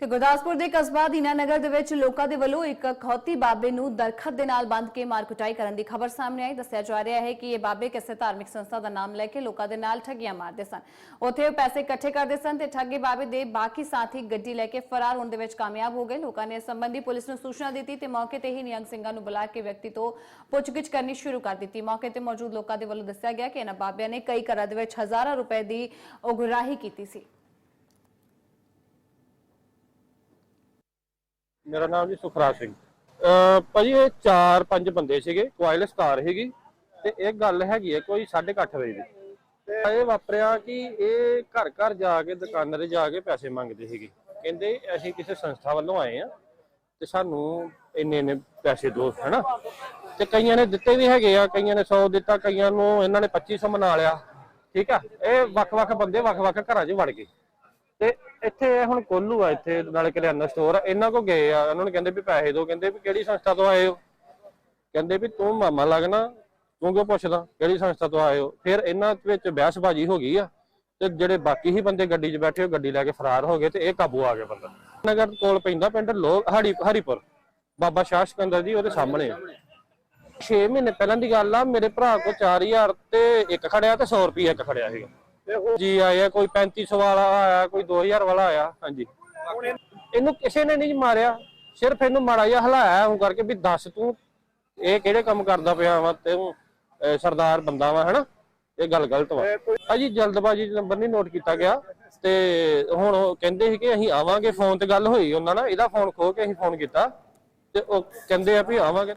ਤੇ ਗੁਰਦਾਸਪੁਰ ਦੇ ਕਸਬਾ ਦੀਨਾਨਗਰ ਦੇ ਵਿੱਚ ਲੋਕਾਂ ਦੇ ਵੱਲੋਂ ਇੱਕ ਖੌਤੀ ਬਾਬੇ ਨੂੰ ਦਰਖਤ ਦੇ ਨਾਲ ਬੰਦ ਕੇ ਮਾਰ ਕੁਟਾਈ ਕਰਨ ਦੀ ਖਬਰ ਸਾਹਮਣੇ ਆਈ। ਦੱਸਿਆ ਜਾ ਰਿਹਾ ਹੈ ਕਿ ਇਹ ਬਾਬੇ ਕਿਸੇ ਧਾਰਮਿਕ ਸੰਸਥਾ ਦਾ ਨਾਮ ਲੈ ਕੇ ਲੋਕਾਂ ਦੇ ਨਾਲ ਠੱਗੀਆਂ ਮਾਰਦੇ ਸਨ। ਉੱਥੇ ਉਹ ਪੈਸੇ ਇਕੱਠੇ ਕਰਦੇ ਸਨ ਤੇ ਠੱਗੇ ਬਾਬੇ ਦੇ ਬਾਕੀ ਸਾਥੀ ਗੱਡੀ ਲੈ ਕੇ ਫਰਾਰ ਹੋਣ ਦੇ ਵਿੱਚ ਕਾਮਯਾਬ ਹੋ ਗਏ। ਲੋਕਾਂ ਨੇ ਇਸ ਸੰਬੰਧੀ ਪੁਲਿਸ ਨੂੰ ਸੂਚਨਾ ਦਿੱਤੀ ਤੇ ਮੌਕੇ ਤੇ ਹੀ ਨਿਯੰਗ ਸਿੰਘਾਂ ਨੂੰ ਬੁਲਾ ਕੇ ਵਿਅਕਤੀ ਤੋਂ ਪੁੱਛਗਿੱਛ ਕਰਨੀ ਸ਼ੁਰੂ ਕਰ ਦਿੱਤੀ। ਮੌਕੇ ਤੇ ਮੌਜੂਦ ਲੋਕਾਂ ਦੇ ਵੱਲੋਂ ਦੱਸਿਆ ਗਿਆ ਕਿ ਇਹਨਾਂ ਬਾਬਿਆਂ ਨੇ ਕਈ ਘਰਾਂ ਦੇ ਵਿੱਚ ਹਜ਼ਾਰਾਂ ਰੁਪਏ ਦੀ ਉਗਰਾਹੀ ਕੀਤੀ ਸੀ। ਮੇਰਾ ਨਾਮ ਜੀ ਸੁਖਰਾਜ ਸਿੰਘ। ਅਹ ਭਾਜੀ ਇਹ ਚਾਰ ਪੰਜ ਬੰਦੇ ਸੀਗੇ ਕੁਆਇਲਸ ਕਾਰ ਹੈਗੀ ਤੇ ਇਹ ਗੱਲ ਹੈਗੀ ਹੈ ਕੋਈ 8:30 ਵਜੇ ਦੀ। ਤੇ ਇਹ ਵਾਪਰਿਆ ਕਿ ਇਹ ਘਰ ਘਰ ਜਾ ਕੇ ਦੁਕਾਨਾਂ ਤੇ ਜਾ ਕੇ ਪੈਸੇ ਮੰਗਦੇ ਸੀਗੇ। ਕਹਿੰਦੇ ਅਸੀਂ ਕਿਸੇ ਸੰਸਥਾ ਵੱਲੋਂ ਆਏ ਆ ਤੇ ਸਾਨੂੰ ਇੰਨੇ ਇੰਨੇ ਪੈਸੇ ਦਿਓ ਹਨਾ? ਤੇ ਕਈਆਂ ਨੇ ਦਿੱਤੇ ਵੀ ਹੈਗੇ ਆ ਕਈਆਂ ਨੇ 100 ਦਿੱਤਾ ਕਈਆਂ ਨੂੰ ਇਹਨਾਂ ਨੇ 2500 ਮਨਾ ਲਿਆ। ਠੀਕ ਆ? ਇਹ ਵੱਖ-ਵੱਖ ਬੰਦੇ ਵੱਖ-ਵੱਖ ਘਰਾਂ 'ਚ ਵੜ ਗਏ। ਤੇ ਇੱਥੇ ਇਹ ਹੁਣ ਕੋਲੂ ਆ, ਇੱਥੇ ਨਾਲੇ ਕਰਿਆਨਾ ਸਟੋਰ ਆ, ਇਹਨਾਂ ਕੋ ਗਏ ਆ ਉਹਨਾਂ ਨੂੰ ਕਹਿੰਦੇ ਵੀ ਪੈਸੇ ਦਿਓ, ਕਹਿੰਦੇ ਵੀ ਕਿਹੜੀ ਸੰਸਥਾ ਤੋਂ ਆਏ ਹੋ? ਕਹਿੰਦੇ ਵੀ ਤੂੰ ਮਾਮਾ ਲੱਗਣਾ, ਤੂੰ ਕਿਉਂ ਪੁੱਛਦਾ ਕਿਹੜੀ ਸੰਸਥਾ ਤੋਂ ਆਏ ਹੋ? ਫਿਰ ਇਹਨਾਂ ਵਿੱਚ ਬਹਿਸਬਾਜ਼ੀ ਹੋ ਗਈ ਆ, ਤੇ ਜਿਹੜੇ ਬਾਕੀ ਹੀ ਬੰਦੇ ਗੱਡੀ 'ਚ ਬੈਠੇ ਹੋ, ਗੱਡੀ ਲੈ ਕੇ ਫਰਾਰ ਹੋ ਗਏ ਤੇ ਇਹ ਕਾਬੂ ਆ ਗਿਆ ਬੰਦਾ। ਨਗਰ ਕੋਲ ਪੈਂਦਾ ਪਿੰਡ ਲੋ ਹਰੀ, ਹਰੀਪੁਰ, ਬਾਬਾ ਸ਼ਾਹ ਸਿਕੰਦਰ ਜੀ ਉਹਦੇ ਸਾਹਮਣੇ। ਆ 6 ਮਹੀਨੇ ਪਹਿਲਾਂ ਦੀ ਗੱਲ ਆ, ਮੇਰੇ ਭਰਾ ਕੋ 4000 ਤੇ ਇੱਕ ਖੜਿਆ ਤੇ 100 ਰੁਪਏ ਇੱਕ ਖੜਿਆ ਸੀਗਾ ਜੀ ਆਇਆ ਕੋਈ 3500 ਵਾਲਾ ਆਇਆ ਕੋਈ 2000 ਵਾਲਾ ਆਇਆ ਹਾਂਜੀ। ਇਹਨੂੰ ਕਿਸੇ ਨੇ ਨਹੀਂ ਮਾਰਿਆ ਸਿਰਫ ਇਹਨੂੰ ਮਾੜਾ ਜਿਹਾ ਹਲਾਇਆ ਉਹ ਕਰਕੇ ਵੀ ਦੱਸ ਤੂੰ ਇਹ ਕਿਹੜੇ ਕੰਮ ਕਰਦਾ ਪਿਆ ਵਾ ਤੇ ਸਰਦਾਰ ਬੰਦਾ ਵਾ ਹਨਾ? ਇਹ ਗੱਲ ਗਲਤ ਵਾ। ਭਾਜੀ ਜਲਦਬਾਜ਼ੀ ਨੰਬਰ ਨਹੀਂ ਨੋਟ ਕੀਤਾ ਗਿਆ ਤੇ ਹੁਣ ਉਹ ਕਹਿੰਦੇ ਸੀ ਕਿ ਅਸੀਂ ਆਵਾਂਗੇ ਫੋਨ ਤੇ ਗੱਲ ਹੋਈ ਉਹਨਾਂ ਨਾਲ ਇਹਦਾ ਫੋਨ ਖੋ ਕੇ ਅਸੀਂ ਫੋਨ ਕੀਤਾ ਤੇ ਉਹ ਕਹਿੰਦੇ ਆ ਵੀ ਆਵਾਂਗੇ।